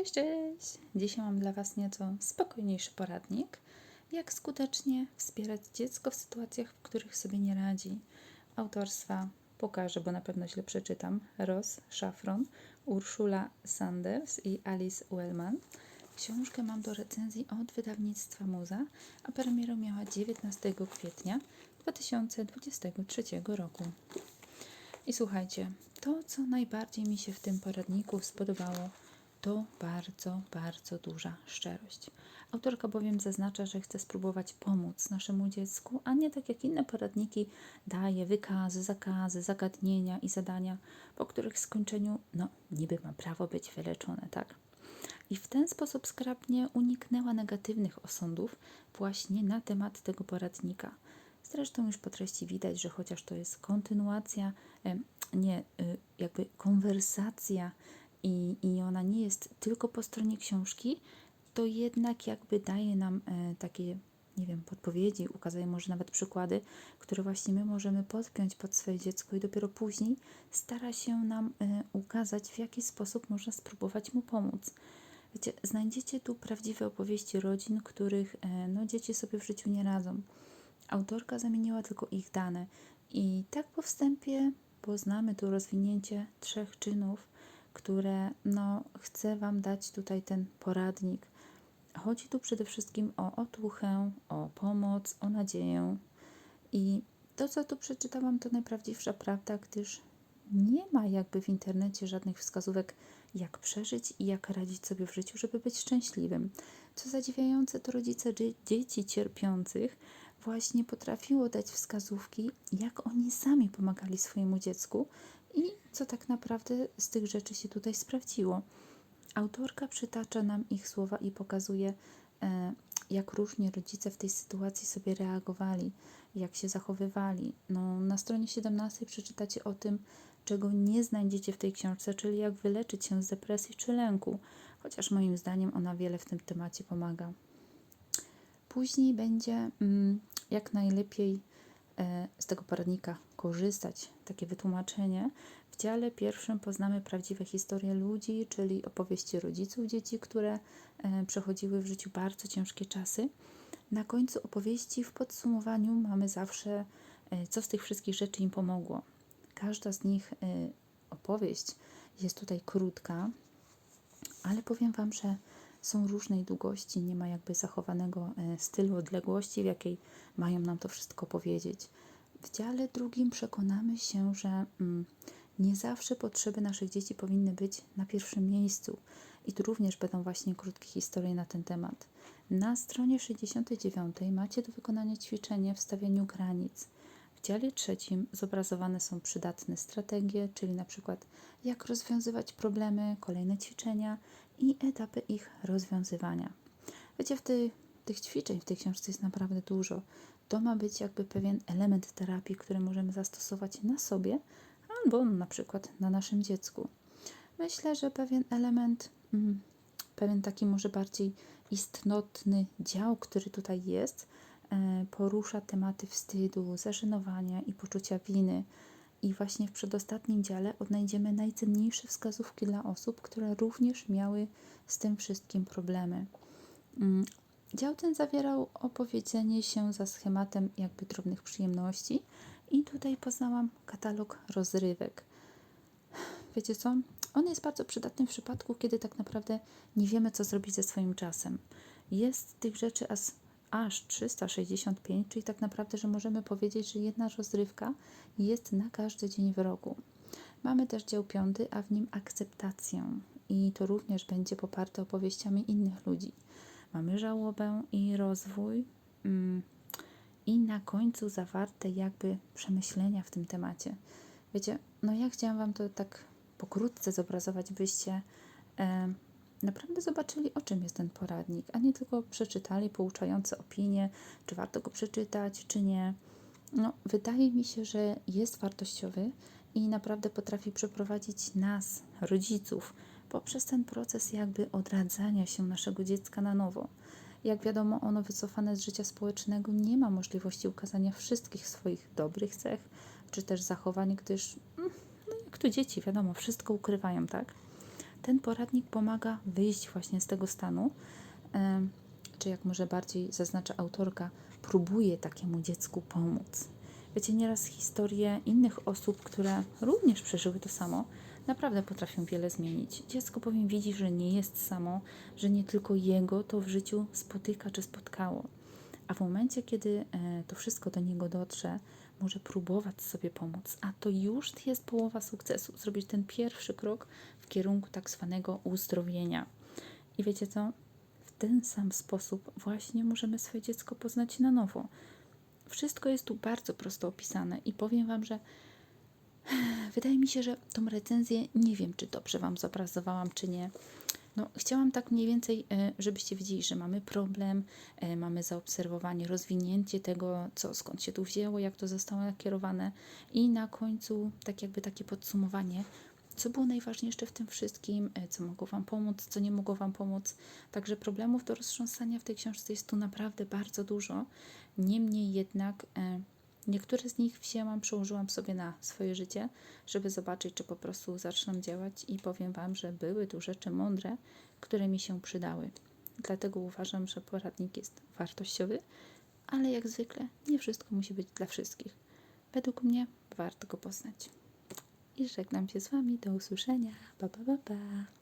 Cześć, cześć! Dzisiaj mam dla Was nieco spokojniejszy poradnik, jak skutecznie wspierać dziecko w sytuacjach, w których sobie nie radzi. Autorstwa pokażę, bo na pewno źle przeczytam. Ross Szafron, Urszula Sanders i Alice Wellman. Książkę mam do recenzji od wydawnictwa Muza, a premierę miała 19 kwietnia 2023 roku. I słuchajcie, to co najbardziej mi się w tym poradniku spodobało, to bardzo, bardzo duża szczerość. Autorka bowiem zaznacza, że chce spróbować pomóc naszemu dziecku, a nie tak jak inne poradniki daje wykazy, zakazy, zagadnienia i zadania, po których skończeniu, no, niby ma prawo być wyleczone, tak? I w ten sposób skrapnie uniknęła negatywnych osądów właśnie na temat tego poradnika. Zresztą już po treści widać, że chociaż to jest kontynuacja, nie, y, jakby konwersacja i, i ona nie jest tylko po stronie książki, to jednak jakby daje nam e, takie, nie wiem, podpowiedzi, ukazuje może nawet przykłady, które właśnie my możemy podpiąć pod swoje dziecko i dopiero później stara się nam e, ukazać, w jaki sposób można spróbować mu pomóc. Wiecie, znajdziecie tu prawdziwe opowieści rodzin, których e, no, dzieci sobie w życiu nie radzą. Autorka zamieniła tylko ich dane i tak po wstępie poznamy tu rozwinięcie trzech czynów, które no, chcę Wam dać tutaj ten poradnik. Chodzi tu przede wszystkim o otuchę, o pomoc, o nadzieję. I to, co tu przeczytałam, to najprawdziwsza prawda, gdyż nie ma jakby w internecie żadnych wskazówek, jak przeżyć i jak radzić sobie w życiu, żeby być szczęśliwym. Co zadziwiające, to rodzice dzieci cierpiących właśnie potrafiło dać wskazówki, jak oni sami pomagali swojemu dziecku co tak naprawdę z tych rzeczy się tutaj sprawdziło. Autorka przytacza nam ich słowa i pokazuje, e, jak różnie rodzice w tej sytuacji sobie reagowali, jak się zachowywali. No, na stronie 17 przeczytacie o tym, czego nie znajdziecie w tej książce, czyli jak wyleczyć się z depresji czy lęku, chociaż moim zdaniem ona wiele w tym temacie pomaga. Później będzie mm, jak najlepiej e, z tego poradnika korzystać, takie wytłumaczenie. W dziale pierwszym poznamy prawdziwe historie ludzi, czyli opowieści rodziców dzieci, które e, przechodziły w życiu bardzo ciężkie czasy. Na końcu opowieści w podsumowaniu mamy zawsze, e, co z tych wszystkich rzeczy im pomogło. Każda z nich opowieść jest tutaj krótka, ale powiem Wam, że są różnej długości, nie ma jakby zachowanego e, stylu odległości, w jakiej mają nam to wszystko powiedzieć. W dziale drugim przekonamy się, że mm, nie zawsze potrzeby naszych dzieci powinny być na pierwszym miejscu. I tu również będą właśnie krótkie historie na ten temat. Na stronie 69 macie do wykonania ćwiczenie w stawianiu granic. W dziale trzecim zobrazowane są przydatne strategie, czyli na przykład jak rozwiązywać problemy, kolejne ćwiczenia i etapy ich rozwiązywania. Wiecie, w tej, tych ćwiczeń w tej książce jest naprawdę dużo. To ma być jakby pewien element terapii, który możemy zastosować na sobie albo na przykład na naszym dziecku. Myślę, że pewien element, mm, pewien taki może bardziej istotny dział, który tutaj jest, e, porusza tematy wstydu, zażenowania i poczucia winy i właśnie w przedostatnim dziale odnajdziemy najcenniejsze wskazówki dla osób, które również miały z tym wszystkim problemy. Mm, dział ten zawierał opowiedzenie się za schematem jakby drobnych przyjemności i tutaj poznałam katalog rozrywek. Wiecie co? On jest bardzo przydatny w przypadku, kiedy tak naprawdę nie wiemy, co zrobić ze swoim czasem. Jest tych rzeczy aż 365, czyli tak naprawdę, że możemy powiedzieć, że jedna rozrywka jest na każdy dzień w roku. Mamy też dział piąty, a w nim akceptację i to również będzie poparte opowieściami innych ludzi. Mamy żałobę i rozwój mm, i na końcu zawarte jakby przemyślenia w tym temacie. Wiecie, no ja chciałam Wam to tak pokrótce zobrazować, byście e, naprawdę zobaczyli, o czym jest ten poradnik, a nie tylko przeczytali pouczające opinie, czy warto go przeczytać, czy nie. No, wydaje mi się, że jest wartościowy i naprawdę potrafi przeprowadzić nas, rodziców, poprzez ten proces jakby odradzania się naszego dziecka na nowo. Jak wiadomo, ono wycofane z życia społecznego nie ma możliwości ukazania wszystkich swoich dobrych cech, czy też zachowań, gdyż, mm, no jak to dzieci, wiadomo, wszystko ukrywają, tak? ten poradnik pomaga wyjść właśnie z tego stanu, czy jak może bardziej zaznacza autorka, próbuje takiemu dziecku pomóc. Wiecie, nieraz historie innych osób, które również przeżyły to samo, naprawdę potrafią wiele zmienić. Dziecko bowiem widzi, że nie jest samo, że nie tylko jego to w życiu spotyka czy spotkało. A w momencie, kiedy e, to wszystko do niego dotrze, może próbować sobie pomóc, a to już jest połowa sukcesu. Zrobić ten pierwszy krok w kierunku tak zwanego uzdrowienia. I wiecie co? W ten sam sposób właśnie możemy swoje dziecko poznać na nowo. Wszystko jest tu bardzo prosto opisane i powiem Wam, że wydaje mi się, że tą recenzję nie wiem, czy dobrze Wam zobrazowałam, czy nie. No, chciałam tak mniej więcej, e, żebyście wiedzieli, że mamy problem, e, mamy zaobserwowanie, rozwinięcie tego, co, skąd się tu wzięło, jak to zostało nakierowane i na końcu tak jakby takie podsumowanie, co było najważniejsze w tym wszystkim, e, co mogło Wam pomóc, co nie mogło Wam pomóc. Także problemów do roztrząsania w tej książce jest tu naprawdę bardzo dużo. Niemniej jednak niektóre z nich wzięłam, przełożyłam sobie na swoje życie, żeby zobaczyć, czy po prostu zaczną działać i powiem Wam, że były tu rzeczy mądre, które mi się przydały. Dlatego uważam, że poradnik jest wartościowy, ale jak zwykle nie wszystko musi być dla wszystkich. Według mnie warto go poznać. I żegnam się z Wami. Do usłyszenia. Pa, pa, pa, pa.